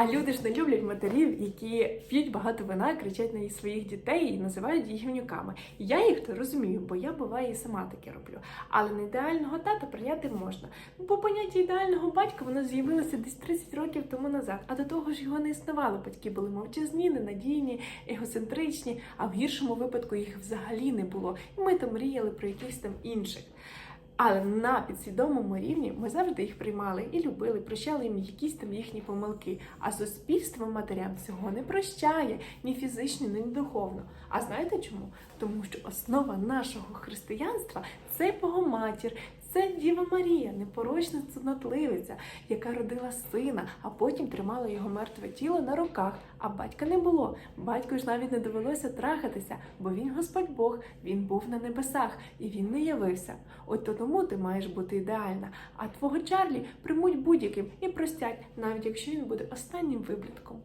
А люди ж не люблять матерів, які п'ють багато вина, кричать на своїх дітей і називають їх гівнюками. Я їх то розумію, бо я буває і сама таке роблю. Але не ідеального тата прийняти можна. Ну, Бо поняття ідеального батька воно з'явилося десь 30 років тому назад. А до того ж його не існувало. Батьки були мовчазні, ненадійні, егоцентричні, а в гіршому випадку їх взагалі не було. І ми там мріяли про якихось там інших. Але на підсвідомому рівні ми завжди їх приймали і любили, прощали їм якісь там їхні помилки. А суспільство матерям цього не прощає ні фізично, ні духовно. А знаєте чому? Тому що основа нашого християнства це Богоматір, це Діва Марія, непорочна цнотливиця, яка родила сина, а потім тримала його мертве тіло на руках. А батька не було. Батьку ж навіть не довелося трахатися, бо він Господь Бог, він був на небесах і він не явився. От то тому ти маєш бути ідеальна. А твого Чарлі примуть будь-яким і простять, навіть якщо він буде останнім виблітком.